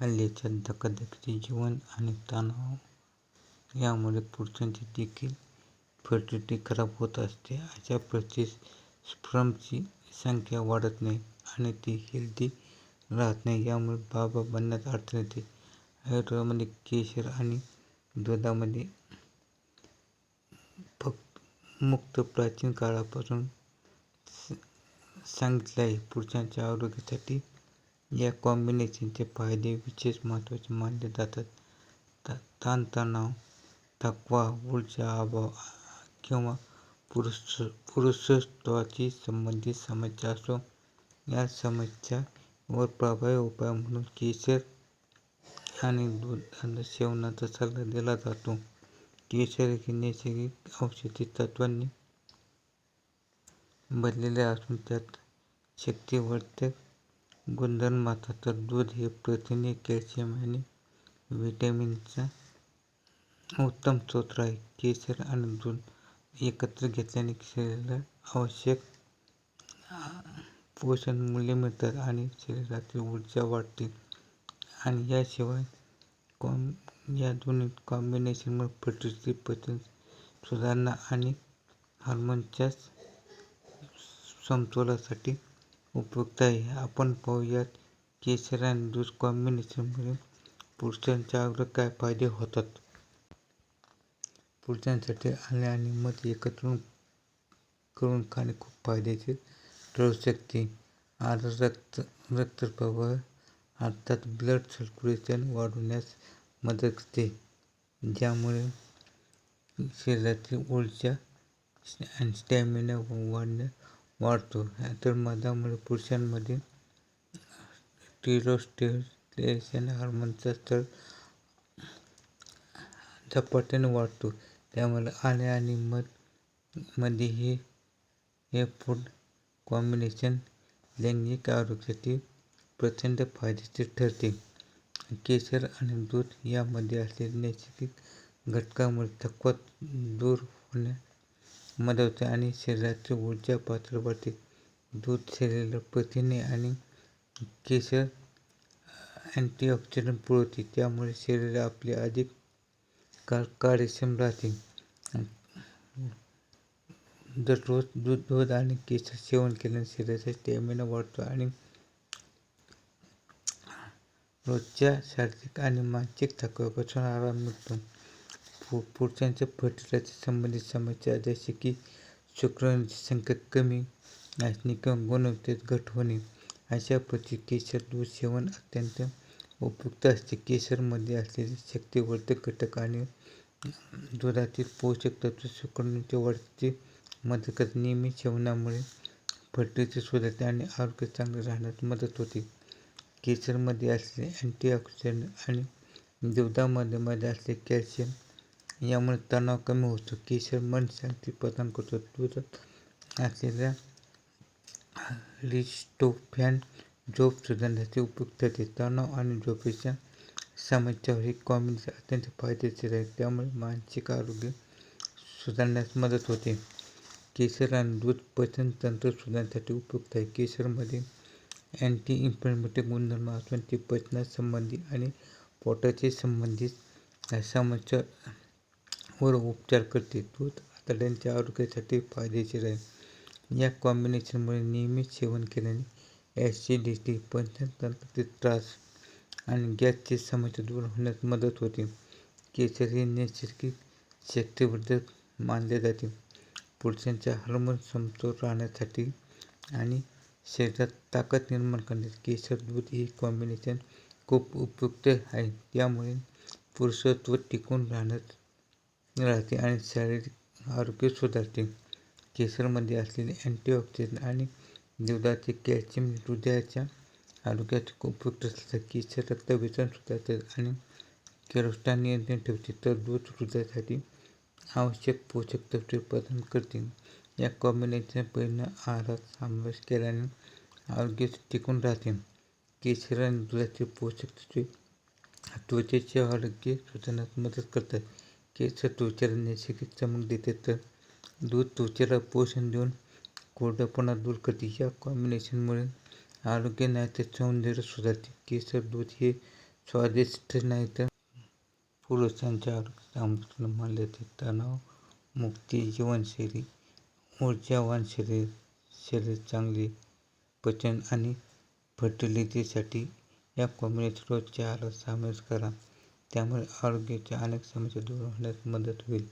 हल्लीच्या धकाधकीचे जीवन आणि तणाव यामुळे पुरुषांची देखील फर्टिलिटी खराब होत असते. अशा परिस्थितीत स्पर्मची संख्या वाढत नाही आणि ती हेल्दी राहत नाही. यामुळे बाबा बनण्यात अडचण येते. आयुर्वेदामध्ये केशर आणि दुधामध्ये मुक्त प्राचीन काळापासून सांगितले आहे. पुरुषांच्या आरोग्यासाठी या कॉम्बिनेशनचे फायदे विशेष महत्त्वाचे मानले जातात. ताणतणाव, थकवा, ऊर्जा अभाव किंवा पुरुष पुरुषत्वाशी संबंधित समस्या असो, या समस्यांवर प्रभावी उपाय म्हणून केशर आणि दूध सेवनाचा सल्ला दिला जातो. केशर हे नैसर्गिक औषधी तत्त्वांनी बनलेले असून त्यात शक्तिवर्धक गुणधर्म तर दूध हे प्रथिने, कॅल्शियम आणि व्हिटॅमिनचा उत्तम स्रोत आहे. केशर आणि दूध एकत्र घेतल्याने शरीराला आवश्यक पोषणमूल्ये मिळतात आणि शरीरातील ऊर्जा वाढते. आणि याशिवाय या दोन्ही कॉम्बिनेशनमुळे फर्टिलिटी, पचन सुधारणा आणि हार्मोन्सच्या समतोलासाठी उपयुक्त आहे. आपण पाहूया केशर आणि दूध कॉम्बिनेशनमुळे पुरुषांच्या आरोग्यात काय फायदे होतात. पुरुषांसाठी आले आणि मध एकत्र करून खाणे खूप फायदेशीर ठरू शकते. आलं रक्तप्रवाह अर्थात ब्लड सर्क्युलेशन वाढवण्यास मदत करते, ज्यामुळे शरीरातील ऊर्जा आणि स्टॅमिना वाढतो. तर मधामुळे पुरुषांमध्ये टेस्टोस्टेरॉन हार्मोनचा स्तर झपाट्याने वाढतो. त्यामुळे आले आणि मधमध्ये हे फूड कॉम्बिनेशन लैंगिक आरोग्यासाठी प्रचंड फायदेशीर ठरते. केशर आणि दूध यामध्ये असलेल्या नैसर्गिक घटकामुळे थकवा दूर होण्यास मदत होते आणि शरीराची ऊर्जा पातळी वाढते. दूध शरीराला प्रथिने आणि केशर अँटीऑक्सिडंट पुरवते, त्यामुळे शरीर आपले अधिक काळ कार्यक्षम राहते. दररोज दूध आणि केसर सेवन केल्याने शरीराचा स्टॅमिना वाढतो आणि रोजच्या शारीरिक आणि मानसिक थकव्यापासून आराम मिळतो. पुरुषांच्या फर्टिलिटीशी संबंधित समस्या जसे की शुक्रांची संख्या कमी असणे किंवा गुणवत्तेत घट होणे अशा प्रती केशर दूध सेवन अत्यंत उपयुक्त असते. केशरमध्ये असलेले शक्तिवर्धक घटक आणि दुधातील पोषक तत्व शुक्राणूंच्या वाढीस मदत करतात. नियमित सेवनामुळे फर्टिलिटी सुधारते आणि आरोग्य चांगले राहण्यास मदत होते. केशरमध्ये असलेले अँटीऑक्सिडंट आणि दुधामध्ये मध्ये असलेले कॅल्शियम यामुळे तणाव कमी होतो. केशर मन शांती प्रदान करतो. दुधात असलेल्या लिस्टोफॅन झोप सुधारण्यासाठी उपयुक्त ठरते. तणाव आणि झोपेच्या समस्यावर हे कॉम्बिनेशन अत्यंत फायदेशीर आहे. त्यामुळे मानसिक आरोग्य सुधारण्यास मदत होते. केशर आणि दूध पचन तंत्र सुधारण्यासाठी उपयुक्त आहे. केशरमध्ये अँटी-इन्फ्लेमेटरी गुणधर्म असून ते पचनासंबंधी आणि पोटाशी संबंधित वर उपचार करते. दूध आतड्यांच्या आरोग्यासाठी फायदेशीर आहे. या कॉम्बिनेशनमुळे नियमित सेवन केल्याने ॲसिडिटी, पंचतंत्राचे त्रास आणि गॅसची समस्या दूर होण्यास मदत होते. केशर हे नैसर्गिक शक्तीवर्धक मानले जाते. पुरुषांच्या हार्मोन समतोल राहण्यासाठी आणि शरीरात ताकद निर्माण करण्यासाठी केशर दूध हे कॉम्बिनेशन खूप उपयुक्त आहे. त्यामुळे पुरुषत्व टिकून राहते आणि शारीरिक आरोग्य सुधारते. केशरमध्ये असलेले अँटीऑक्सिडंट आणि दुधाचे कॅल्शियम हृदयाच्या आरोग्यासाठी उपयुक्त असतात. केसर रक्ताभिसरण सुधारतात आणि केरोस्टा नियंत्रण ठेवते, तर दूध हृदयासाठी आवश्यक पोषक तत्वे प्रदान करते. या कॉम्बिनेशन पहिलं आहारात समावेश केल्याने आरोग्य टिकून राहते. केशर आणि दुधाचे पोषक तत्त्वे त्वचेचे आरोग्य सुधारण्यात मदत करतात. केस त्वचेला नैसर्गिक चमक देते, तर दूध त्वचेला पोषण देऊन कोरडेपणा दूर करते. या कॉम्बिनेशनमुळे आरोग्य नाही तर सौंदर्य सुधारते. केसर दूध हे स्वादिष्ट नाही तर पुरुषांच्या आरोग्याचा अमृत मानले जाते. तणाव मुक्ती जीवनशैली ऊर्जावान शरीर शरीर चांगले पचन आणि फर्टिलिटीसाठी या कॉम्बिनेशन रोजच्या आहारात समावेश करा. त्यामुळे आरोग्याच्या अनेक समस्या दूर होण्यास मदत होईल.